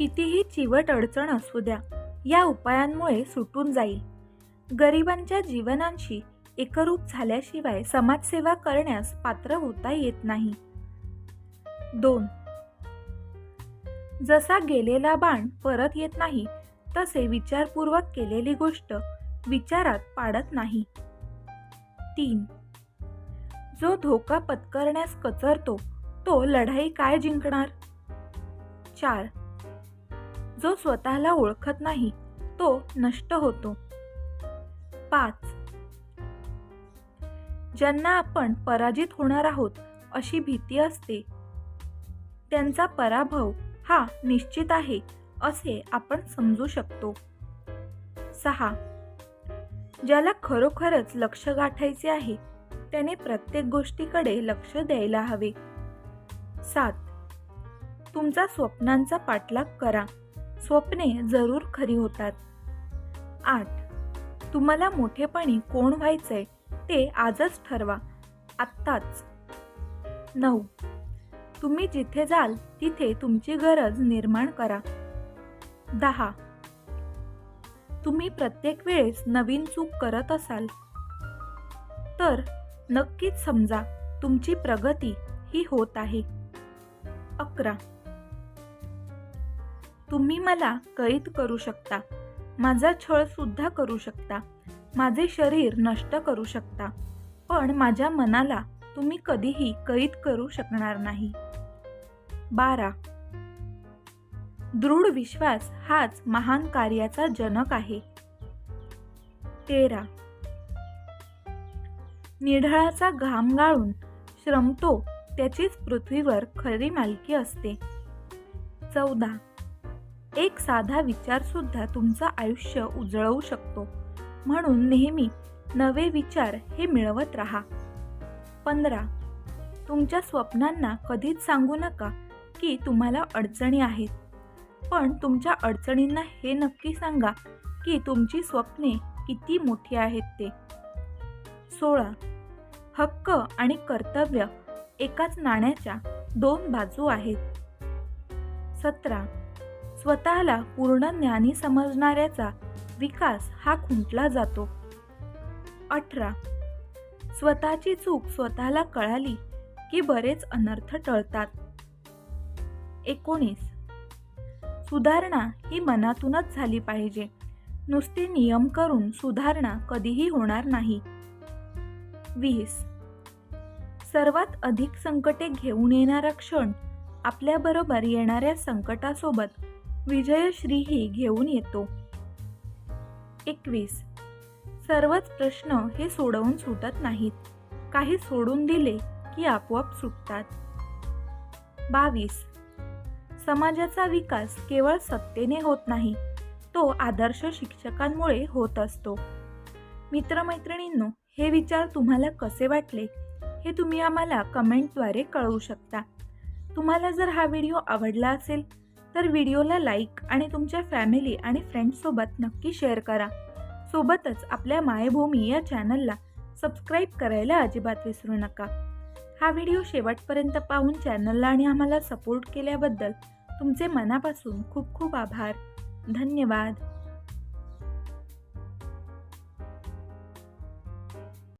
कितीही चिवट अडचण असू द्या या उपायांमुळे सुटून जाईल. गरिबांच्या जीवनांशी एकरूप झाल्याशिवाय समाजसेवा करण्यास पात्र होता येत नाही. दोन. जसा गेलेला बाण परत येत नाही तसे विचारपूर्वक केलेली गोष्ट विचारात पाडत नाही. तीन. जो धोका पत्करण्यास कचरतो तो लढाई काय जिंकणार? चार. जो स्वतःला ओळखत नाही तो नष्ट होतो. पाच. ज्यांना आपण पराजित होणार आहोत अशी भीती असते. त्यांचा पराभव हा निश्चित आहे असे आपण समजू शकतो. सहा. ज्याला खरोखरच लक्ष गाठायचे आहे त्याने प्रत्येक गोष्टीकडे लक्ष द्यायला हवे. सात. तुमचा स्वप्नांचा पाठलाग करा. स्वप्ने जरूर खरी होतात. आठ. तुम्हाला मोठेपणी कोण व्हायचंय ते आजच ठरवा. आत्ताच. नऊ. तुम्ही जिथे जाल तिथे तुमची गरज निर्माण करा. दहा. तुम्ही प्रत्येक वेळेस नवीन चूक करत असाल. तर नक्कीच समजा तुमची प्रगती ही होत आहे. अकरा. तुम्ही मला कैद करू शकता. माझा छळ सुद्धा करू शकता. माझे शरीर नष्ट करू शकता. पण माझ्या मनाला तुम्ही कधीही कैद करू शकणार नाही. बारा. दृढ विश्वास हाच महान कार्याचा जनक आहे. तेरा. निढळाचा घाम गाळून श्रमतो त्याचीच पृथ्वीवर खरी मालकी असते. चौदा. एक साधा विचार सुद्धा तुमचं आयुष्य उजळवू शकतो. म्हणून नेहमी नवे विचार हे मिळवत राहा. पंधरा तुमच्या स्वप्नांना कधीच सांगू नका की तुम्हाला अडचणी आहेत. पण तुमच्या अडचणींना हे नक्की सांगा की तुमची स्वप्ने किती मोठी आहेत ते. सोळा हक्क आणि कर्तव्य एकाच नाण्याच्या दोन बाजू आहेत. सतरा स्वतःला पूर्ण ज्ञानी समजणाऱ्याचा विकास हा खुंटला जातो. अठरा. स्वतःची चूक स्वतःला कळाली की बरेच अनर्थ टळतात. एकोणीस. सुधारणा ही मनातूनच झाली पाहिजे. नुसते नियम करून सुधारणा कधीही होणार नाही. वीस. सर्वात अधिक संकटे घेऊन येणारा क्षण आपल्याबरोबर येणाऱ्या संकटासोबत विजयश्रीही घेऊन येतो. एकवीस. सर्वच प्रश्न हे सोडवून सुटत नाहीत. काही सोडून दिले की आपोआप सुटतात. बावीस. समाजाचा विकास केवळ सत्तेने होत नाही तो आदर्श शिक्षकांमुळे होत असतो. मित्रमैत्रिणींनो हे विचार तुम्हाला कसे वाटले? हे तुम्ही आम्हाला कमेंटद्वारे कळवू शकता. तुम्हाला जर हा व्हिडिओ आवडला असेल तर व्हिडिओला लाईक आणि तुमच्या फॅमिली आणि फ्रेंड्ससोबत नक्की शेअर करा. सोबतच आपल्या मायभूमी या चॅनलला सबस्क्राईब करायला अजिबात विसरू नका. हा व्हिडिओ शेवटपर्यंत पाहून चॅनलला आणि आम्हाला सपोर्ट केल्याबद्दल तुमचे मनापासून खूप खूप आभार. धन्यवाद.